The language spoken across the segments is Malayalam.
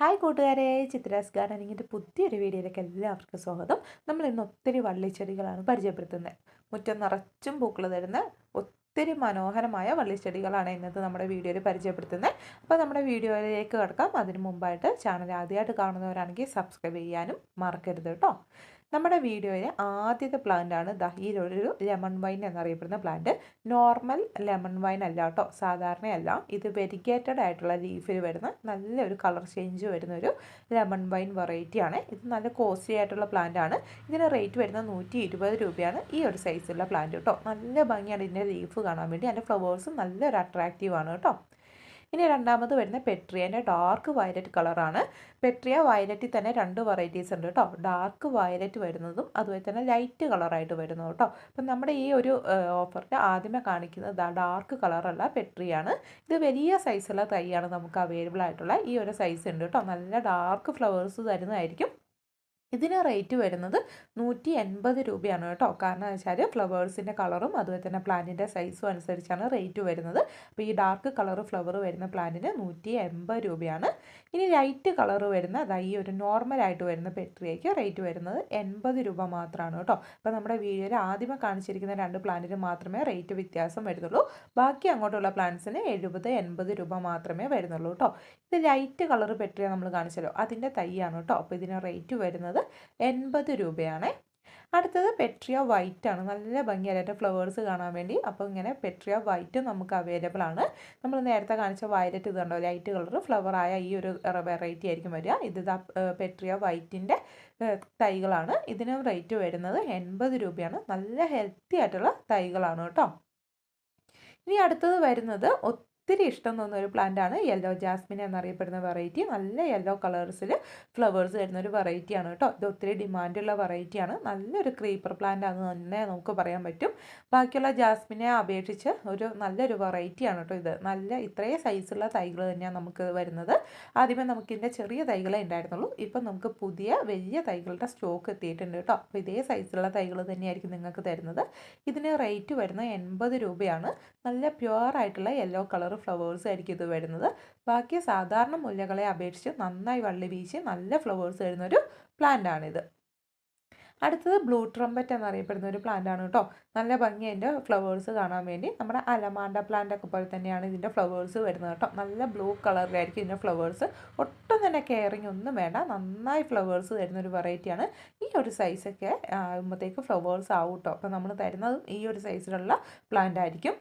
ഹായ് കൂട്ടുകാരെ ചിത്രാസ് ഗാർഡനിങ്ങിന്റെ പുതിയൊരു വീഡിയോയിലേക്ക് എല്ലാവർക്കും സ്വാഗതം. നമ്മൾ ഇന്ന് ഒത്തിരി വള്ളിച്ചെടികളാണ് പരിചയപ്പെടുത്തുന്നത്. മുറ്റം നിറച്ചും പൂക്കൾ തരുന്ന ഒത്തിരി മനോഹരമായ വള്ളിച്ചെടികളാണ് ഇന്നത്തെ നമ്മുടെ വീഡിയോയിൽ പരിചയപ്പെടുത്തുന്നത്. അപ്പോൾ നമ്മുടെ വീഡിയോയിലേക്ക് കിടക്കാം. അതിന് മുമ്പായിട്ട് ചാനൽ ആദ്യമായിട്ട് കാണുന്നവരാണെങ്കിൽ സബ്സ്ക്രൈബ് ചെയ്യാനും മറക്കരുത് കേട്ടോ. നമ്മുടെ വീഡിയോയിലെ ആദ്യത്തെ പ്ലാന്റ് ആണ് ദാ ഈ ഒരു ലെമൺ വൈൻ എന്നറിയപ്പെടുന്ന പ്ലാന്റ് നോർമൽ ലെമൺ വൈൻ അല്ല കേട്ടോ. സാധാരണയല്ല. ഇത് വെരിഗേറ്റഡ് ആയിട്ടുള്ള ലീഫിൽ വരുന്ന നല്ലൊരു കളർ ചേഞ്ച് വരുന്ന ഒരു ലെമൺ വൈൻ വെറൈറ്റി ആണ്. ഇത് നല്ല കോസ്റ്റ്ലി ആയിട്ടുള്ള പ്ലാന്റ് ആണ്. ഇതിന് റേറ്റ് വരുന്നത് നൂറ്റി ഇരുപത് രൂപയാണ് ഈ ഒരു സൈസുള്ള പ്ലാന്റ് കേട്ടോ നല്ല ഭംഗിയാണ് ഇതിന്റെ ലീഫ് കാണാൻ വേണ്ടി. അതിന്റെ ഫ്ലവേഴ്സും നല്ലൊരു അട്രാക്റ്റീവ് ആണ് കേട്ടോ. ഇനി രണ്ടാമത് വരുന്ന പെട്രിയന്റെ ഡാർക്ക് വയലറ്റ് കളറാണ് പെട്രിയ വയലറ്റിൽ തന്നെ രണ്ട് വെറൈറ്റീസ് ഉണ്ട് കേട്ടോ ഡാർക്ക് വയലറ്റ് വരുന്നതും അതുപോലെ തന്നെ ലൈറ്റ് കളറായിട്ട് വരുന്നതും കേട്ടോ അപ്പം നമ്മുടെ ഈ ഒരു ഓഫറിൽ ആദ്യമേ കാണിക്കുന്നത് ഡാർക്ക് കളറുള്ള പെട്രിയാണ്. ഇത് വലിയ സൈസുള്ള തൈയാണ് നമുക്ക് അവൈലബിൾ ആയിട്ടുള്ള ഈ ഒരു സൈസ് ഉണ്ട് കേട്ടോ നല്ല ഡാർക്ക് ഫ്ലവേഴ്സ് തരുന്നതായിരിക്കും. ഇതിന് റേറ്റ് വരുന്നത് നൂറ്റി എൺപത് രൂപയാണ് കേട്ടോ. കാരണം വെച്ചാൽ ഫ്ലവേഴ്സിന്റെ കളറും അതുപോലെ തന്നെ പ്ലാന്റിന്റെ സൈസും അനുസരിച്ചാണ് റേറ്റ് വരുന്നത്. അപ്പോൾ ഈ ഡാർക്ക് കളർ ഫ്ലവർ വരുന്ന പ്ലാന്റിന് നൂറ്റി എൺപത് രൂപയാണ്. ഇനി ലൈറ്റ് കളർ വരുന്ന അതായത് ഈ ഒരു നോർമലായിട്ട് വരുന്ന പെട്രിയയ്ക്ക് റേറ്റ് വരുന്നത് എൺപത് രൂപ മാത്രമാണ് കേട്ടോ. അപ്പോൾ നമ്മുടെ വീഡിയോയിൽ ആദ്യമേ കാണിച്ചിരിക്കുന്ന രണ്ട് പ്ലാന്റിന് മാത്രമേ റേറ്റ് വ്യത്യാസം വരുന്നുള്ളൂ. ബാക്കി അങ്ങോട്ടുള്ള പ്ലാന്റ്സിന് എഴുപത് എൺപത് രൂപ മാത്രമേ വരുന്നുള്ളൂ കേട്ടോ. ഇത് ലൈറ്റ് കളർ പെട്രിയ നമ്മൾ കാണിച്ചല്ലോ. അതിന്റെ തൈയാണ് കേട്ടോ. അപ്പോൾ ഇതിന് റേറ്റ് വരുന്നത് എൺപത് രൂപയാണ്. അടുത്തത് പെട്രിയ വൈറ്റ് ആണ്. നല്ല ഭംഗിയായിട്ട് ഫ്ലവേഴ്സ് കാണാൻ വേണ്ടി. അപ്പോൾ ഇങ്ങനെ പെട്രിയ വൈറ്റ് നമുക്ക് അവൈലബിൾ ആണ്. നമ്മൾ നേരത്തെ കാണിച്ച വയലറ്റ് ഇതുണ്ടോ ലൈറ്റ് കളർ ഫ്ലവറായ ഈ ഒരു വെറൈറ്റി ആയിരിക്കും വരിക. ഇത് പെട്രിയ വൈറ്റിന്റെ തൈകളാണ്. ഇതിന് റേറ്റ് വരുന്നത് എൺപത് രൂപയാണ്. നല്ല ഹെൽത്തി ആയിട്ടുള്ള തൈകളാണ് കേട്ടോ. ഇനി അടുത്തത് വരുന്നത് ഒത്തിരി ഇഷ്ടം തോന്നുന്ന ഒരു പ്ലാന്റ് ആണ് യെല്ലോ ജാസ്മിൻ എന്നറിയപ്പെടുന്ന വെറൈറ്റി നല്ല യെല്ലോ കളേഴ്സിൽ ഫ്ലവേഴ്സ് വരുന്ന ഒരു വെറൈറ്റിയാണ് കേട്ടോ. ഇത് ഒത്തിരി ഡിമാൻഡുള്ള വെറൈറ്റിയാണ് നല്ലൊരു ക്രീപ്പർ പ്ലാന്റ് ആണെന്ന് തന്നെ നമുക്ക് പറയാൻ പറ്റും. ബാക്കിയുള്ള ജാസ്മിനെ അപേക്ഷിച്ച് ഒരു നല്ലൊരു വെറൈറ്റിയാണ് കേട്ടോ ഇത്. നല്ല ഇത്രയും സൈസുള്ള തൈകൾ തന്നെയാണ് നമുക്ക് വരുന്നത്. ആദ്യമേ നമുക്ക് ഇതിന്റെ ചെറിയ തൈകളെ ഉണ്ടായിരുന്നുള്ളൂ. ഇപ്പം നമുക്ക് പുതിയ വലിയ തൈകളുടെ സ്റ്റോക്ക് എത്തിയിട്ടുണ്ട് കേട്ടോ. അപ്പോൾ ഇതേ സൈസുള്ള തൈകൾ തന്നെയായിരിക്കും നിങ്ങൾക്ക് തരുന്നത്. ഇതിന് റേറ്റ് വരുന്നത് എൺപത് രൂപയാണ്. നല്ല പ്യുവർ ആയിട്ടുള്ള യെല്ലോ കളർ ഫ്ലവേഴ്സ് ആയിരിക്കും ഇത് വരുന്നത്. ബാക്കി സാധാരണ മുല്ലകളെ അപേക്ഷിച്ച് നന്നായി വള്ളി വീശി നല്ല ഫ്ലവേഴ്സ് വരുന്ന ഒരു പ്ലാന്റ് ആണിത്. അടുത്തത് ബ്ലൂ ട്രംപറ്റ് എന്നറിയപ്പെടുന്ന ഒരു പ്ലാന്റ് ആണ് കേട്ടോ. നല്ല ഭംഗി അതിന്റെ ഫ്ലവേഴ്സ് കാണാൻ വേണ്ടി. നമ്മുടെ അലമാണ്ട പ്ലാന്റ് ഒക്കെ പോലെ തന്നെയാണ് ഇതിന്റെ ഫ്ലവേഴ്സ് വരുന്നത് കേട്ടോ. നല്ല ബ്ലൂ കളറിലായിരിക്കും ഇതിന്റെ ഫ്ലവേഴ്സ് ഒട്ടും തന്നെ കെയറിങ് ഒന്നും വേണ്ട. നന്നായി ഫ്ലവേഴ്സ് തരുന്ന ഒരു വെറൈറ്റിയാണ് ഈ ഒരു സൈസൊക്കെ ആകുമ്പോഴത്തേക്ക് ഫ്ലവേഴ്സ് ആവും കേട്ടോ. അപ്പോൾ നമ്മൾ തരുന്നതും ഈ ഒരു സൈസിലുള്ള പ്ലാന്റ് ആയിരിക്കും.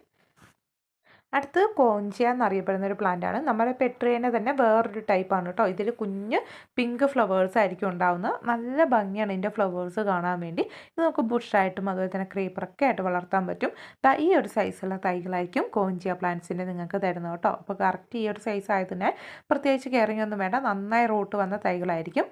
അടുത്ത് കോഞ്ചിയ എന്നറിയപ്പെടുന്ന ഒരു പ്ലാന്റ് ആണ്. നമ്മുടെ പെട്രിയനെ തന്നെ വേറൊരു ടൈപ്പാണ് കേട്ടോ ഇതിൽ കുഞ്ഞ് പിങ്ക് ഫ്ലവേഴ്സ് ആയിരിക്കും ഉണ്ടാവുന്നത്. നല്ല ഭംഗിയാണ് ഇതിന്റെ ഫ്ലവേഴ്സ് കാണാൻ വേണ്ടി. ഇത് നമുക്ക് ബുഷായിട്ടും അതുപോലെ തന്നെ ക്രീപ്പറൊക്കെ ആയിട്ട് വളർത്താൻ പറ്റും. ഈ ഒരു സൈസുള്ള തൈകളായിരിക്കും കോഞ്ചിയ പ്ലാന്റ്സിന്റെ നിങ്ങൾക്ക് തരുന്നത് കേട്ടോ അപ്പോൾ കറക്റ്റ് ഈ ഒരു സൈസ് ആയതിനാൽ പ്രത്യേകിച്ച് കെയറിങ് ഒന്നും വേണ്ട. നന്നായി റൂട്ട് വന്ന തൈകളായിരിക്കും.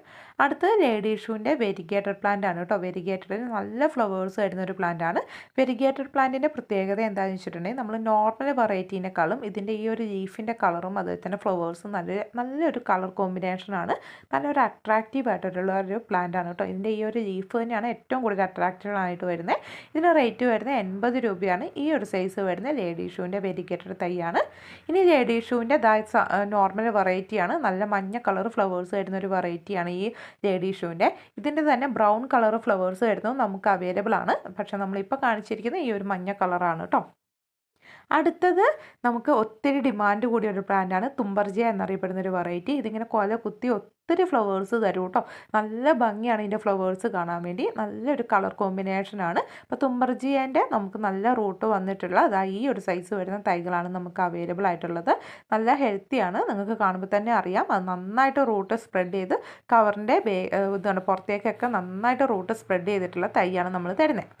അടുത്തത് ലേഡി ഷൂവിന്റെ വെരിഗേറ്റഡ് പ്ലാന്റ് ആണ് കേട്ടോ വെരിഗേറ്റഡിൽ നല്ല ഫ്ലവേഴ്സ് വരുന്ന ഒരു പ്ലാന്റ് ആണ്. വെരിഗേറ്റഡ് പ്ലാന്റിന്റെ പ്രത്യേകത എന്താണെന്ന് വെച്ചിട്ടുണ്ടെങ്കിൽ നമ്മൾ നോർമൽ വെറൈറ്റി വെറൈറ്റീനേക്കാളും ഇതിന്റെ ഈ ഒരു ലീഫിന്റെ കളറും അതുപോലെ തന്നെ ഫ്ലവേഴ്സും നല്ല നല്ലൊരു കളർ കോമ്പിനേഷനാണ് നല്ലൊരു അട്രാക്റ്റീവ് ആയിട്ടുള്ള ഒരു പ്ലാന്റ് ആണ് കേട്ടോ. ഇതിന്റെ ഈ ഒരു ലീഫ് തന്നെയാണ് ഏറ്റവും കൂടുതൽ അട്രാക്റ്റീവ് ആയിട്ട് വരുന്നത് ഇതിന് റേറ്റ് വരുന്നത് എൺപത് രൂപയാണ്. ഈ ഒരു സൈസ് വരുന്നത് ലേഡി ഷൂവിന്റെ വെരിക്കേറ്റഡ് തൈയാണ്. ഇനി ലേഡി ഷൂവിന്റെ നോർമൽ വെറൈറ്റിയാണ് നല്ല മഞ്ഞ കളർ ഫ്ലവേഴ്സ് വരുന്ന ഒരു വെറൈറ്റിയാണ് ഈ ലേഡി ഷൂവിന്റെ ഇതിന്റെ തന്നെ ബ്രൗൺ കളർ ഫ്ലവേഴ്സ് വരുന്നത് നമുക്ക് അവൈലബിൾ ആണ്. പക്ഷേ നമ്മളിപ്പോൾ കാണിച്ചിരിക്കുന്നത് ഈ ഒരു മഞ്ഞ കളറാണ് കേട്ടോ. അടുത്തത് നമുക്ക് ഒത്തിരി ഡിമാൻഡ് കൂടിയ ഒരു പ്ലാന്റാണ് തുമ്പർജിയ എന്നറിയപ്പെടുന്ന ഒരു വെറൈറ്റി ഇതിങ്ങനെ കൊല കുത്തി ഒത്തിരി ഫ്ലവേഴ്സ് തരും കേട്ടോ. നല്ല ഭംഗിയാണ് ഇതിന്റെ ഫ്ലവേഴ്സ് കാണാൻ വേണ്ടി. നല്ലൊരു കളർ കോമ്പിനേഷനാണ് അപ്പോൾ തുമ്പർജിയേന്റെ നമുക്ക് നല്ല റൂട്ട് വന്നിട്ടുള്ള അതാ ഈ ഒരു സൈസ് വരുന്ന തൈകളാണ് നമുക്ക് അവൈലബിൾ ആയിട്ടുള്ളത്. നല്ല ഹെൽത്തിയാണ് നിങ്ങൾക്ക് കാണുമ്പോൾ തന്നെ അറിയാം. അത് നന്നായിട്ട് റൂട്ട് സ്പ്രെഡ് ചെയ്ത് കവറിന്റെ ബേ ഇതാണ് പുറത്തേക്കൊക്കെ നന്നായിട്ട് റൂട്ട് സ്പ്രെഡ് ചെയ്തിട്ടുള്ള തൈയാണ് നമ്മൾ തരുന്നത്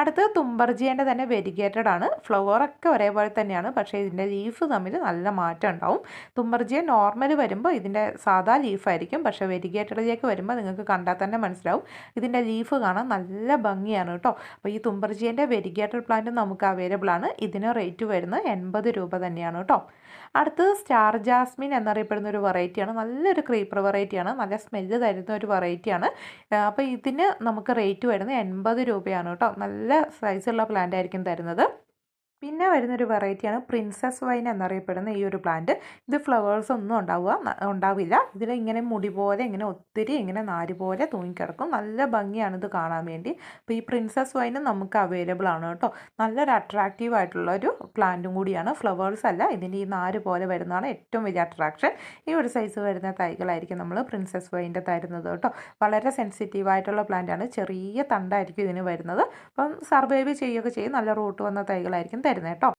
അടുത്ത് തുമ്പർജിയേന്റെ തന്നെ വെരിഗേറ്റഡ് ആണ്. ഫ്ലവറൊക്കെ ഒരേപോലെ തന്നെയാണ്. പക്ഷേ ഇതിന്റെ ലീഫ് തമ്മിൽ നല്ല മാറ്റം ഉണ്ടാവും. തുമ്പർജിയ നോർമൽ വരുമ്പോൾ ഇതിന്റെ സാധാ ലീഫായിരിക്കും പക്ഷേ വെരിഗേറ്റഡിലേക്ക് വരുമ്പോൾ നിങ്ങൾക്ക് കണ്ടാൽ തന്നെ മനസ്സിലാവും. ഇതിന്റെ ലീഫ് കാണാൻ നല്ല ഭംഗിയാണ് കേട്ടോ. അപ്പോൾ ഈ തുമ്പർജിയന്റെ വെരിഗേറ്റഡ് പ്ലാന്റ് നമുക്ക് അവൈലബിൾ ആണ്. ഇതിന് റേറ്റ് വരുന്നത് എൺപത് രൂപ തന്നെയാണ് കേട്ടോ. അടുത്തത് സ്റ്റാർ ജാസ്മിൻ എന്നറിയപ്പെടുന്ന ഒരു വെറൈറ്റിയാണ് നല്ലൊരു ക്രീപ്പർ വെറൈറ്റിയാണ് നല്ല സ്മെല്ല് തരുന്ന ഒരു വെറൈറ്റിയാണ് അപ്പോൾ ഇതിന് നമുക്ക് റേറ്റ് വരുന്നത് എൺപത് രൂപയാണ് കേട്ടോ. നല്ല സൈസുള്ള പ്ലാന്റ് ആയിരിക്കും തരുന്നത്. പിന്നെ വരുന്നൊരു വെറൈറ്റിയാണ് പ്രിൻസസ് വൈൻ എന്നറിയപ്പെടുന്ന ഈ ഒരു പ്ലാന്റ് ഇത് ഫ്ലവേഴ്സ് ഒന്നും ഉണ്ടാവുക ഉണ്ടാവില്ല. ഇതിൽ ഇങ്ങനെ മുടി പോലെ ഇങ്ങനെ ഒത്തിരി ഇങ്ങനെ നാര് പോലെ തൂങ്ങിക്കിടക്കും. നല്ല ഭംഗിയാണ് ഇത് കാണാൻ വേണ്ടി. അപ്പോൾ ഈ പ്രിൻസസ് വൈനും നമുക്ക് അവൈലബിൾ ആണ് കേട്ടോ. നല്ലൊരു അട്രാക്റ്റീവ് ആയിട്ടുള്ള ഒരു പ്ലാന്റും കൂടിയാണ്. ഫ്ലവേഴ്സ് അല്ല ഇതിന്റെ ഈ നാര് പോലെ വരുന്നതാണ് ഏറ്റവും വലിയ അട്രാക്ഷൻ ഈ ഒരു സൈസ് വരുന്ന തൈകളായിരിക്കും നമ്മൾ പ്രിൻസസ് വൈന്റെ തരുന്നത് കേട്ടോ. വളരെ സെൻസിറ്റീവ് ആയിട്ടുള്ള പ്ലാന്റാണ് ചെറിയ തണ്ടായിരിക്കും ഇതിന് വരുന്നത്. അപ്പം സർവൈവ് ചെയ്യുകയൊക്കെ ചെയ്യും. നല്ല റൂട്ട് വന്ന തൈകളായിരിക്കും. തരുന്നത് കേട്ടോ.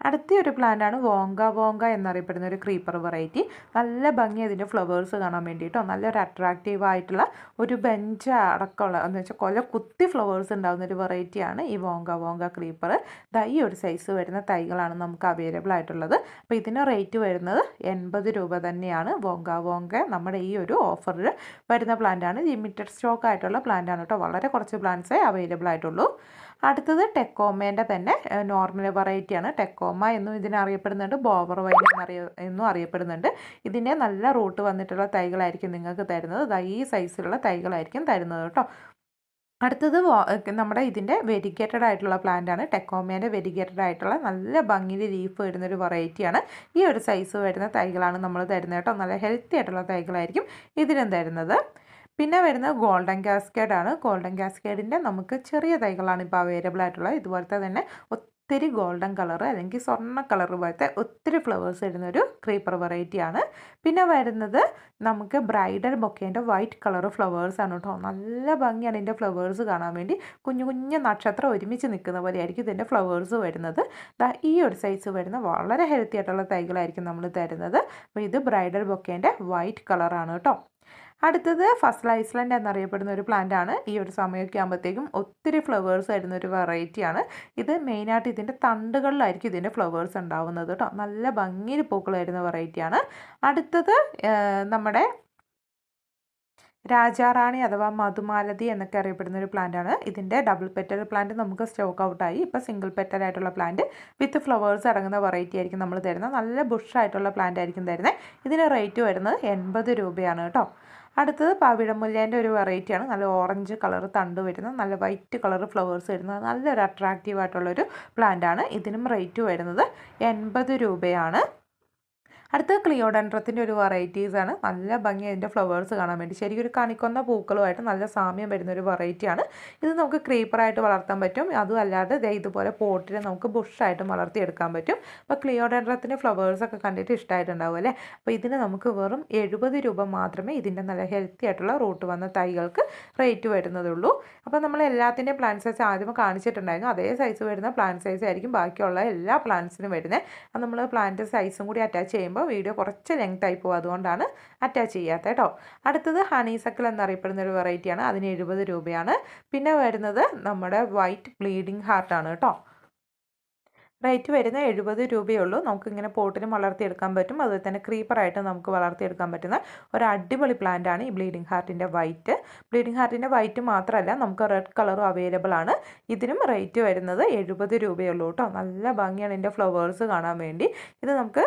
അടുത്ത ഒരു പ്ലാന്റാണ് വോങ്ക വോങ്ക എന്നറിയപ്പെടുന്ന ഒരു ക്രീപ്പർ വെറൈറ്റി നല്ല ഭംഗി അതിന്റെ ഫ്ലവേഴ്സ് കാണാൻ വേണ്ടിയിട്ടോ നല്ലൊരു അട്രാക്റ്റീവ് ആയിട്ടുള്ള ഒരു ബെഞ്ച് അടക്കമുള്ള എന്ന് വെച്ചാൽ കൊല കുത്തി ഫ്ലവേഴ്സ് ഉണ്ടാകുന്ന ഒരു വെറൈറ്റിയാണ് ഈ വോങ്ക വോങ്ക ക്രീപ്പർ ദൈ ഒരു സൈസ് വരുന്ന തൈകളാണ് നമുക്ക് അവൈലബിൾ ആയിട്ടുള്ളത്. അപ്പോൾ ഇതിന് റേറ്റ് വരുന്നത് എൺപത് രൂപ തന്നെയാണ്. വോങ്ക വോങ്ക നമ്മുടെ ഈ ഒരു ഓഫറിൽ വരുന്ന പ്ലാന്റാണ് ലിമിറ്റഡ് സ്റ്റോക്ക് ആയിട്ടുള്ള പ്ലാന്റാണ് കേട്ടോ. വളരെ കുറച്ച് പ്ലാന്റ്സേ അവൈലബിൾ ആയിട്ടുള്ളൂ. അടുത്തത് ടെക്കോമേന്റെ തന്നെ നോർമൽ വെറൈറ്റിയാണ്. ടെക്കോമ എന്നും ഇതിനറിയപ്പെടുന്നുണ്ട് ബോവർ വൈൻ എന്നറിയ എന്നും അറിയപ്പെടുന്നുണ്ട്. ഇതിന്റെ നല്ല റൂട്ട് വന്നിട്ടുള്ള തൈകളായിരിക്കും നിങ്ങൾക്ക് തരുന്നത്. ഈ സൈസിലുള്ള തൈകളായിരിക്കും തരുന്നത് കേട്ടോ. അടുത്തത് നമ്മുടെ ഇതിന്റെ വെരിഗേറ്റഡ് ആയിട്ടുള്ള പ്ലാന്റ് ആണ്. ടെക്കോമേന്റെ വെരിഗേറ്റഡ് ആയിട്ടുള്ള നല്ല ഭംഗിയിൽ ലീഫ് വരുന്ന ഒരു വെറൈറ്റിയാണ്. ഈ ഒരു സൈസ് വരുന്ന തൈകളാണ് നമ്മൾ തരുന്നത് കേട്ടോ. നല്ല ഹെൽത്തി ആയിട്ടുള്ള തൈകളായിരിക്കും ഇതിനും തരുന്നത്. പിന്നെ വരുന്നത് ഗോൾഡൻ ഗാസ്കേഡ് ആണ് ഗോൾഡൻ കാസ്കേഡിന്റെ നമുക്ക് ചെറിയ തൈകളാണ് ഇപ്പോൾ അവൈലബിൾ ആയിട്ടുള്ളത്. ഇതുപോലത്തെ തന്നെ ഒത്തിരി ഗോൾഡൻ കളർ അല്ലെങ്കിൽ സ്വർണ കളർ പോലത്തെ ഒത്തിരി ഫ്ലവേഴ്സ് ഇടുന്ന ഒരു ക്രീപ്പർ വെറൈറ്റിയാണ് പിന്നെ വരുന്നത് നമുക്ക് ബ്രൈഡൽ ബൊക്കേന്റെ വൈറ്റ് കളർ ഫ്ലവേഴ്സ് ആണ് കേട്ടോ. നല്ല ഭംഗിയാണ് ഇതിന്റെ ഫ്ലവേഴ്സ് കാണാൻ വേണ്ടി. കുഞ്ഞു കുഞ്ഞു നക്ഷത്രം ഒരുമിച്ച് നിൽക്കുന്ന പോലെ ആയിരിക്കും ഇതിന്റെ ഫ്ലവേഴ്സ് വരുന്നത്. ഈ ഒരു സൈസ് വരുന്ന വളരെ ഹെൽത്തി ആയിട്ടുള്ള തൈകളായിരിക്കും നമ്മൾ തരുന്നത്. അപ്പോൾ ഇത് ബ്രൈഡൽ ബൊക്കേന്റെ വൈറ്റ് കളറാണ് കേട്ടോ. അടുത്തത് ഫസ്റ്റ് ഐസ്ലൻഡ് എന്നറിയപ്പെടുന്ന ഒരു പ്ലാന്റ് ആണ്. ഈ ഒരു സമയമൊക്കെ ആകുമ്പോഴത്തേക്കും ഒത്തിരി ഫ്ലവേഴ്സ് വരുന്ന ഒരു വെറൈറ്റിയാണ് ഇത് മെയിനായിട്ട് ഇതിന്റെ തണ്ടുകളിലായിരിക്കും ഇതിന്റെ ഫ്ലവേഴ്സ് ഉണ്ടാവുന്നത് കേട്ടോ നല്ല ഭംഗിയിൽ പൂക്കൾ വരുന്ന വെറൈറ്റിയാണ് അടുത്തത് നമ്മുടെ രാജാറാണി അഥവാ മധുമാലതി എന്നൊക്കെ അറിയപ്പെടുന്ന ഒരു പ്ലാന്റ് ആണ്. ഇതിന്റെ ഡബിൾ പെറ്റൽ പ്ലാന്റ് നമുക്ക് സ്റ്റോക്ക് ഔട്ടായി ഇപ്പോൾ സിംഗിൾ പെറ്റൽ ആയിട്ടുള്ള പ്ലാന്റ് വിത്ത് ഫ്ലവേഴ്സ് അടങ്ങുന്ന വെറൈറ്റി ആയിരിക്കും നമ്മൾ തരുന്നത്. നല്ല ബുഷായിട്ടുള്ള പ്ലാന്റ് ആയിരിക്കും തരുന്നത്. ഇതിന് റേറ്റ് വരുന്നത് എൺപത് രൂപയാണ് കേട്ടോ അടുത്തത് പാവിടമുല്ലേന്റെ ഒരു വെറൈറ്റിയാണ്. നല്ല ഓറഞ്ച് കളർ തണ്ട് വരുന്നത് നല്ല വൈറ്റ് കളർ ഫ്ലവേഴ്സ് വരുന്നത് നല്ലൊരു അട്രാക്റ്റീവ് ആയിട്ടുള്ളൊരു പ്ലാന്റ് ആണ്. ഇതിനും റേറ്റ് വരുന്നത് എൺപത് രൂപയാണ്. അടുത്ത ക്ലിയോഡൻഡ്രത്തിന്റെ ഒരു വെറൈറ്റീസാണ് നല്ല ഭംഗി അതിന്റെ ഫ്ലവേഴ്സ് കാണാൻ വേണ്ടി. ശരിക്കും ഒരു കണിക്കൊന്ന പൂക്കളുമായിട്ട് നല്ല സാമ്യം വരുന്ന ഒരു വെറൈറ്റിയാണ് ഇത് നമുക്ക് ക്രീപ്പറായിട്ട് വളർത്താൻ പറ്റും. അതും അല്ലാതെ ഇതുപോലെ പോട്ടിൽ നമുക്ക് ബുഷായിട്ടും വളർത്തിയെടുക്കാൻ പറ്റും. അപ്പോൾ ക്ലിയോഡൻഡ്രത്തിന്റെ ഫ്ലവേഴ്സൊക്കെ കണ്ടിട്ട് ഇഷ്ടമായിട്ടുണ്ടാവും അല്ലേ? അപ്പോൾ ഇതിന് നമുക്ക് വെറും എഴുപത് രൂപ മാത്രമേ ഇതിന്റെ നല്ല ഹെൽത്തി ആയിട്ടുള്ള റൂട്ട് വന്ന തൈകൾക്ക് റേറ്റ് വരുന്നതുള്ളൂ. അപ്പോൾ നമ്മൾ എല്ലാത്തിന്റെയും പ്ലാന്റ് സൈസ് ആദ്യം കാണിച്ചിട്ടുണ്ടായിരുന്നു. അതേ സൈസ് വരുന്ന പ്ലാന്റ് സൈസ് ആയിരിക്കും ബാക്കിയുള്ള എല്ലാ പ്ലാന്റ്സിനും വരുന്നത്. അത് നമ്മൾ പ്ലാന്റ് സൈസും കൂടി അറ്റാച്ച് ചെയ്യുമ്പോൾ വീഡിയോ കുറച്ച് ലെങ്ത് ആയി പോകും. അതുകൊണ്ടാണ് അറ്റാച്ച് ചെയ്യാത്തത് കേട്ടോ. അടുത്തത് ഹണി സക്കിൾ എന്നറിയപ്പെടുന്ന ഒരു വെറൈറ്റിയാണ് അതിന് എഴുപത് രൂപയാണ്. പിന്നെ വരുന്നത് നമ്മുടെ വൈറ്റ് ബ്ലീഡിങ് ഹാർട്ടാണ് കേട്ടോ. റേറ്റ് വരുന്നത് എഴുപത് രൂപയേ ഉള്ളൂ നമുക്കിങ്ങനെ പോട്ടിലും വളർത്തിയെടുക്കാൻ പറ്റും. അതുപോലെ തന്നെ ക്രീപ്പറായിട്ട് നമുക്ക് വളർത്തിയെടുക്കാൻ പറ്റുന്ന ഒരു അടിപൊളി പ്ലാന്റ് ആണ് ഈ ബ്ലീഡിംഗ് ഹാർട്ടിന്റെ വൈറ്റ് ബ്ലീഡിംഗ് ഹാർട്ടിന്റെ വൈറ്റ് മാത്രമല്ല നമുക്ക് റെഡ് കളറും അവൈലബിൾ ആണ്. ഇതിനും റേറ്റ് വരുന്നത് എഴുപത് രൂപയേ ഉള്ളൂ കേട്ടോ. നല്ല ഭംഗിയാണ് ഇതിന്റെ ഫ്ലവേഴ്സ് കാണാൻ വേണ്ടി. ഇത് നമുക്ക്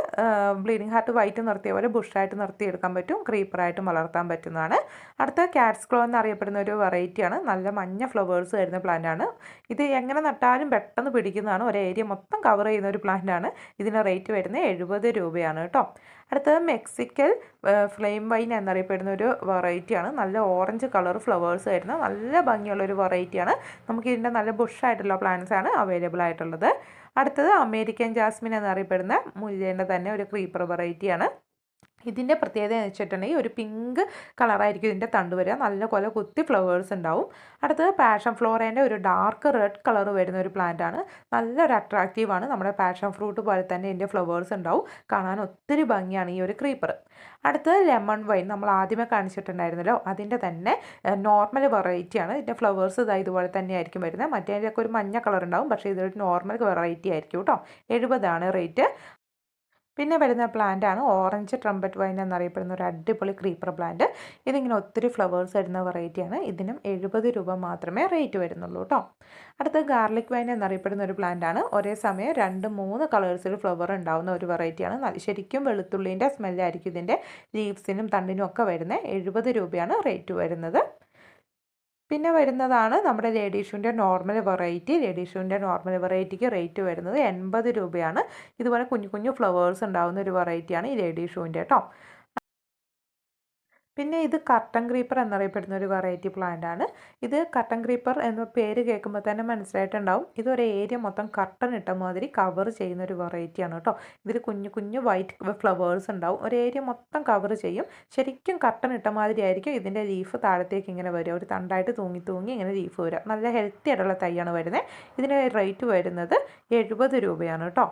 ബ്ലീഡിംഗ് ഹാർട്ട് വൈറ്റ് നിർത്തിയ പോലെ ബുഷായിട്ട് നിർത്തിയെടുക്കാൻ പറ്റും. ക്രീപ്പറായിട്ടും വളർത്താൻ പറ്റുന്നതാണ്. അടുത്ത കാറ്റ്സ് ക്ലോ എന്നറിയപ്പെടുന്ന ഒരു വെറൈറ്റിയാണ് നല്ല മഞ്ഞ ഫ്ലവേഴ്സ് വരുന്ന പ്ലാന്റ് ആണ്. ഇത് എങ്ങനെ നട്ടാലും പെട്ടെന്ന് പിടിക്കുന്നതാണ്. ഒരു ഏരിയ മൊത്തം കവർ ചെയ്യുന്ന ഒരു പ്ലാന്റ് ആണ്. ഇതിന് റേറ്റ് വരുന്നത് എഴുപത് രൂപയാണ് കേട്ടോ. അടുത്തത് മെക്സിക്കൽ ഫ്ലെയിം വൈൻ എന്നറിയപ്പെടുന്ന ഒരു വെറൈറ്റിയാണ് നല്ല ഓറഞ്ച് കളർ ഫ്ലവേഴ്സ് വരുന്ന നല്ല ഭംഗിയുള്ള ഒരു വെറൈറ്റിയാണ് നമുക്ക് ഇതിന്റെ നല്ല ബുഷായിട്ടുള്ള പ്ലാന്റ്സ് ആണ് അവൈലബിൾ ആയിട്ടുള്ളത്. അടുത്തത് അമേരിക്കൻ ജാസ്മിൻ എന്നറിയപ്പെടുന്ന മുല്ലേന്റെ തന്നെ ഒരു ക്രീപ്പർ വെറൈറ്റിയാണ് ഇതിന്റെ പ്രത്യേകത എന്ന് വെച്ചിട്ടുണ്ടെങ്കിൽ ഒരു പിങ്ക് കളറായിരിക്കും ഇതിന്റെ തണ്ട് വരിക. നല്ല കൊല കുത്തി ഫ്ലവേഴ്സ് ഉണ്ടാവും. അടുത്തത് പാഷൻ ഫ്ലോറേന്റെ ഒരു ഡാർക്ക് റെഡ് കളർ വരുന്ന ഒരു പ്ലാന്റ് ആണ്. നല്ലൊരു അട്രാക്റ്റീവാണ് നമ്മുടെ പാഷൻ ഫ്രൂട്ട് പോലെ തന്നെ ഇതിന്റെ ഫ്ലവേഴ്സ് ഉണ്ടാവും. കാണാൻ ഒത്തിരി ഭംഗിയാണ് ഈ ഒരു ക്രീപ്പർ അടുത്തത് ലെമൺ വൈൻ. നമ്മൾ ആദ്യമേ കാണിച്ചിട്ടുണ്ടായിരുന്നല്ലോ. അതിന്റെ തന്നെ നോർമൽ വെറൈറ്റിയാണ് ഇതിന്റെ ഫ്ലവേഴ്സ് ഇതാ ഇതുപോലെ തന്നെ ആയിരിക്കും വരുന്നത് മറ്റേതിന്റെയൊക്കെ ഒരു മഞ്ഞ കളർ ഉണ്ടാവും. പക്ഷേ ഇതൊരു നോർമൽ വെറൈറ്റി ആയിരിക്കും കേട്ടോ. എഴുപതാണ് റേറ്റ് പിന്നെ വരുന്ന പ്ലാന്റ് ആണ് ഓറഞ്ച് ട്രംപറ്റ് വൈൻ എന്നറിയപ്പെടുന്ന ഒരു അടിപൊളി ക്രീപ്പർ പ്ലാന്റ് ഇതിങ്ങനെ ഒത്തിരി ഫ്ലവേഴ്സ് വരുന്ന വെറൈറ്റിയാണ് ഇതിനും എഴുപത് രൂപ മാത്രമേ റേറ്റ് വരുന്നുള്ളൂ കേട്ടോ അടുത്ത ഗാർലിക് വൈൻ എന്നറിയപ്പെടുന്ന ഒരു പ്ലാന്റ് ആണ്. ഒരേ സമയം രണ്ട് മൂന്ന് കളേഴ്സിൽ ഫ്ലവർ ഉണ്ടാവുന്ന ഒരു വെറൈറ്റിയാണ് ശരിക്കും വെളുത്തുള്ളീന്റെ സ്മെല്ലായിരിക്കും ഇതിന്റെ ലീവ്സിനും തണ്ടിനും ഒക്കെ വരുന്നത് എഴുപത് രൂപയാണ് റേറ്റ് വരുന്നത്. പിന്നെ വരുന്നതാണ് നമ്മുടെ ലേഡീഷൂന്റെ നോർമൽ വെറൈറ്റി. ലേഡീഷൂന്റെ നോർമൽ വെറൈറ്റിക്ക് റേറ്റ് വരുന്നത് എൺപത് രൂപയാണ്. ഇതുപോലെ കുഞ്ഞു കുഞ്ഞു ഫ്ലവേഴ്സ് ഉണ്ടാകുന്ന ഒരു വെറൈറ്റിയാണ് ഈ ലേഡി ഷൂവിന്റെ കേട്ടോ പിന്നെ ഇത് കർട്ടൻ ക്രീപ്പർ എന്നറിയപ്പെടുന്ന ഒരു വെറൈറ്റി പ്ലാന്റ് ആണ്. ഇത് കർട്ടൻ ക്രീപ്പർ എന്ന പേര് കേൾക്കുമ്പോൾ തന്നെ മനസ്സിലായിട്ടുണ്ടാവും. ഇതൊരു ഏരിയ മൊത്തം കർട്ടൻ ഇട്ട മാതിരി കവർ ചെയ്യുന്ന ഒരു വെറൈറ്റിയാണ് കേട്ടോ. ഇതിൽ കുഞ്ഞു കുഞ്ഞു വൈറ്റ് ഫ്ലവേഴ്സ് ഉണ്ടാവും. ഒരു ഏരിയ മൊത്തം കവർ ചെയ്യും. ശരിക്കും കർട്ടൻ ഇട്ട മാതിരി ആയിരിക്കും ഇതിന്റെ ലീഫ് താഴത്തേക്ക് ഇങ്ങനെ വരിക. ഒരു തണ്ടായിട്ട് തൂങ്ങി തൂങ്ങി ഇങ്ങനെ ലീഫ് വരിക. നല്ല ഹെൽത്തി ആയിട്ടുള്ള തൈയാണ് വരുന്നത് ഇതിന് റേറ്റ് വരുന്നത് എഴുപത് രൂപയാണ് കേട്ടോ.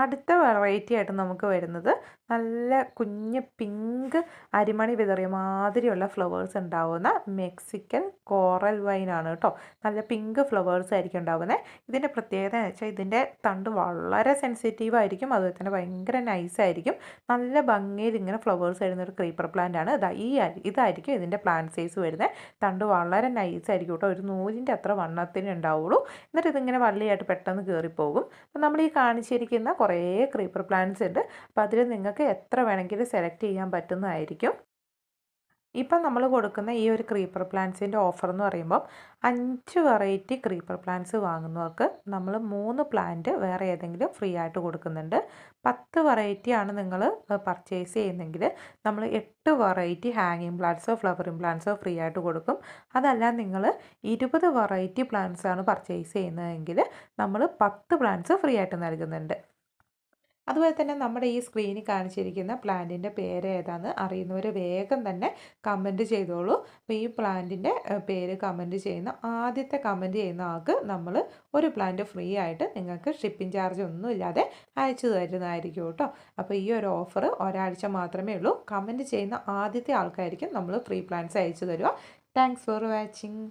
അടുത്ത വെറൈറ്റി ആയിട്ട് നമുക്ക് വരുന്നത് നല്ല കുഞ്ഞ് പിങ്ക് അരിമണി വിതറിയ മാതിരിയുള്ള ഫ്ലവേഴ്സ് ഉണ്ടാവുന്ന മെക്സിക്കൻ കോറൽ വൈനാണ് കേട്ടോ. നല്ല പിങ്ക് ഫ്ലവേഴ്സ് ആയിരിക്കും ഉണ്ടാവുന്നത് ഇതിന്റെ പ്രത്യേകത എന്ന് വെച്ചാൽ ഇതിന്റെ തണ്ട് വളരെ സെൻസിറ്റീവ് ആയിരിക്കും. അതുപോലെ തന്നെ ഭയങ്കര നൈസ് ആയിരിക്കും. നല്ല ഭംഗിയിൽ ഇങ്ങനെ ഫ്ലവേഴ്സ് വരുന്ന ഒരു ക്രീപ്പർ പ്ലാന്റ് ആണ്. ഇതാ ഈ ഇതായിരിക്കും ഇതിന്റെ പ്ലാന്റ് സൈസ് വരുന്നത് തണ്ട് വളരെ നൈസ് ആയിരിക്കും കേട്ടോ. ഒരു നൂലിന്റെ അത്ര വണ്ണത്തിന് ഉണ്ടാവുള്ളൂ. എന്നിട്ട് ഇതിങ്ങനെ വള്ളിയായിട്ട് പെട്ടെന്ന് കയറിപ്പോകും അപ്പം നമ്മൾ ഈ കാണിച്ചിരിക്കുന്ന കുറേ ക്രീപ്പർ പ്ലാന്റ്സ് ഉണ്ട്. അപ്പോൾ അതിൽ നിങ്ങൾക്ക് എത്ര വേണമെങ്കിലും സെലക്ട് ചെയ്യാൻ പറ്റുന്നതായിരിക്കും. ഇപ്പം നമ്മൾ കൊടുക്കുന്ന ഈ ഒരു ക്രീപ്പർ പ്ലാന്റ്സിന്റെ ഓഫർ എന്ന് പറയുമ്പോൾ അഞ്ച് വെറൈറ്റി ക്രീപ്പർ പ്ലാന്റ്സ് വാങ്ങുന്നവർക്ക് നമ്മൾ മൂന്ന് പ്ലാന്റ് വേറെ ഏതെങ്കിലും ഫ്രീ ആയിട്ട് കൊടുക്കുന്നുണ്ട്. പത്ത് വെറൈറ്റി ആണ് നിങ്ങൾ പർച്ചേസ് ചെയ്യുന്നെങ്കിൽ നമ്മൾ എട്ട് വെറൈറ്റി ഹാങ്ങിങ് പ്ലാന്റ്സോ ഫ്ലവറിങ് പ്ലാന്റ്സോ ഫ്രീ ആയിട്ട് കൊടുക്കും. അതല്ല നിങ്ങൾ ഇരുപത് വെറൈറ്റി പ്ലാന്റ്സാണ് പർച്ചേസ് ചെയ്യുന്നതെങ്കിൽ നമ്മൾ പത്ത് പ്ലാന്റ്സ് ഫ്രീ ആയിട്ട് നൽകുന്നുണ്ട്. അതുപോലെ തന്നെ നമ്മുടെ ഈ സ്ക്രീനിൽ കാണിച്ചിരിക്കുന്ന പ്ലാന്റിന്റെ പേര് ഏതാണെന്ന് അറിയുന്നവർ വേഗം തന്നെ കമന്റ് ചെയ്തോളൂ. അപ്പോൾ ഈ പ്ലാന്റിന്റെ പേര് കമന്റ് ചെയ്യുന്ന ആദ്യത്തെ കമന്റ് ചെയ്യുന്ന ആൾക്ക് നമ്മൾ ഒരു പ്ലാന്റ് ഫ്രീ ആയിട്ട് നിങ്ങൾക്ക് ഷിപ്പിംഗ് ചാർജ് ഒന്നും ഇല്ലാതെ അയച്ചു തരുന്നതായിരിക്കും കേട്ടോ. അപ്പോൾ ഈ ഒരു ഓഫർ ഒരാഴ്ച മാത്രമേ ഉള്ളൂ. കമന്റ് ചെയ്യുന്ന ആദ്യത്തെ ആൾക്കായിരിക്കും നമ്മൾ ഫ്രീ പ്ലാന്റ്സ് അയച്ചു തരിക. Thanks for watching